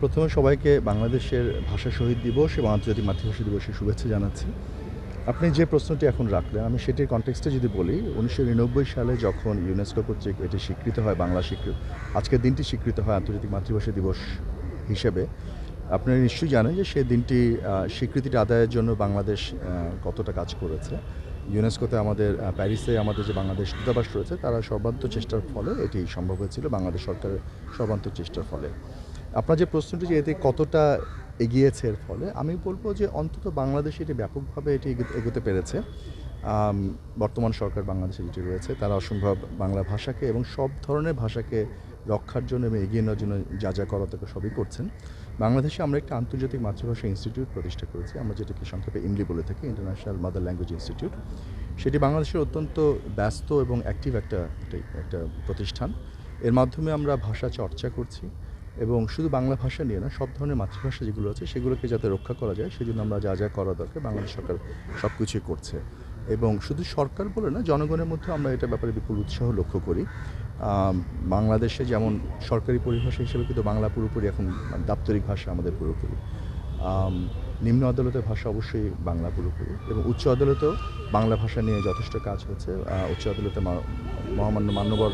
প্রথমে সবাইকে বাংলাদেশের ভাষা শহীদ দিবস এবং আন্তর্জাতিক মাতৃভাষা দিবসের শুভেচ্ছা জানাচ্ছি। আপনি যে প্রশ্নটি এখন রাখলেন, আমি সেটির কনটেক্সটে যদি বলি, উনিশশো নিরানব্বই সালে যখন ইউনেস্কো কর্তৃক এটি স্বীকৃত হয়, বাংলা স্বীকৃত আজকের দিনটি স্বীকৃত হয় আন্তর্জাতিক মাতৃভাষা দিবস হিসেবে আপনারা নিশ্চয়ই জানেন যে সেই দিনটি স্বীকৃতিটা আদায়ের জন্য বাংলাদেশ কতটা কাজ করেছে। ইউনেস্কোতে আমাদের প্যারিসে আমাদের যে বাংলাদেশ দূতাবাস রয়েছে, তারা সর্বান্ত চেষ্টার ফলে এটি সম্ভব হয়েছিল, বাংলাদেশ সরকারের সর্বান্ত চেষ্টার ফলে। আপনার যে প্রশ্নটি যে এতে কতটা এগিয়েছে এর ফলে, আমি বলব যে অন্তত বাংলাদেশে এটি ব্যাপকভাবে এটি এগো- এগোতে পেরেছে। বর্তমান সরকার বাংলাদেশে যেটি রয়েছে, তারা অসম্ভব বাংলা ভাষাকে এবং সব ধরনের ভাষাকে রক্ষার জন্য এবং এগিয়ে নেওয়ার জন্য যা যা করা তাকে সবই করছেন। বাংলাদেশে আমরা একটা আন্তর্জাতিক মাতৃভাষা ইনস্টিটিউট প্রতিষ্ঠা করেছি, আমরা যেটাকে সংক্ষেপে ইমলি বলে থাকি ইন্টারন্যাশনাল মাদার ল্যাঙ্গুয়েজ ইনস্টিটিউট সেটি বাংলাদেশের অত্যন্ত ব্যস্ত এবং অ্যাক্টিভ একটা- একটা প্রতিষ্ঠান। এর মাধ্যমে আমরা ভাষা চর্চা করছি এবং শুধু বাংলা ভাষা নিয়ে না সব ধরনের মাতৃভাষা যেগুলো আছে, সেগুলোকে যাতে রক্ষা করা যায়, সেজন্য আমরা যা যা করা দরকার বাংলাদেশ সরকার সব কিছুই করছে। এবং শুধু সরকার বলে না, জনগণের মধ্যে আমরা এটা ব্যাপারে বিপুল উৎসাহ লক্ষ্য করি। বাংলাদেশে যেমন সরকারি পরিভাষা হিসেবে কিন্তু বাংলা পুরোপুরি এখন দাপ্তরিক ভাষা আমাদের পুরোপুরি। নিম্ন আদালতের ভাষা অবশ্যই বাংলা পুরোপুরি এবং উচ্চ আদালতেও বাংলা ভাষা নিয়ে যথেষ্ট কাজ হচ্ছে। উচ্চ আদালতে মহামান্য মান্যবর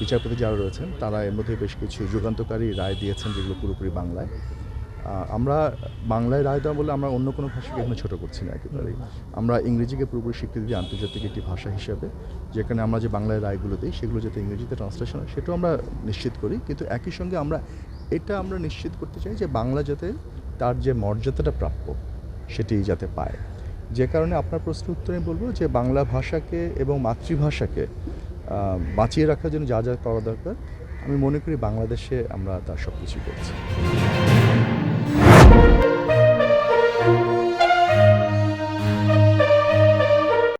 বিচারপতি যারা রয়েছেন, তারা এর মধ্যে বেশ কিছু যুগান্তকারী রায় দিয়েছেন যেগুলো পুরোপুরি বাংলায়। আমরা বাংলায় রায় দেওয়া বলে আমরা অন্য কোনো ভাষাকে এখানে ছোটো করছি না একেবারেই। আমরা ইংরেজিকে পুরোপুরি স্বীকৃতি দিই আন্তর্জাতিক একটি ভাষা হিসেবে, যেখানে আমরা যে বাংলায় রায়গুলো দিই, সেগুলো যাতে ইংরেজিতে ট্রান্সলেশন হয়, সেটাও আমরা নিশ্চিত করি। কিন্তু একই সঙ্গে আমরা এটা আমরা নিশ্চিত করতে চাই যে বাংলা যাতে তার যে মর্যাদাটা প্রাপ্য সেটি যাতে পায়। যে কারণে আপনার প্রশ্ন উত্তরে বলব যে বাংলা ভাষাকে এবং মাতৃভাষাকে বাঁচিয়ে রাখার জন্য যা যা করা দরকার, আমি মনে করি বাংলাদেশে আমরা তার সব কিছুই করছি।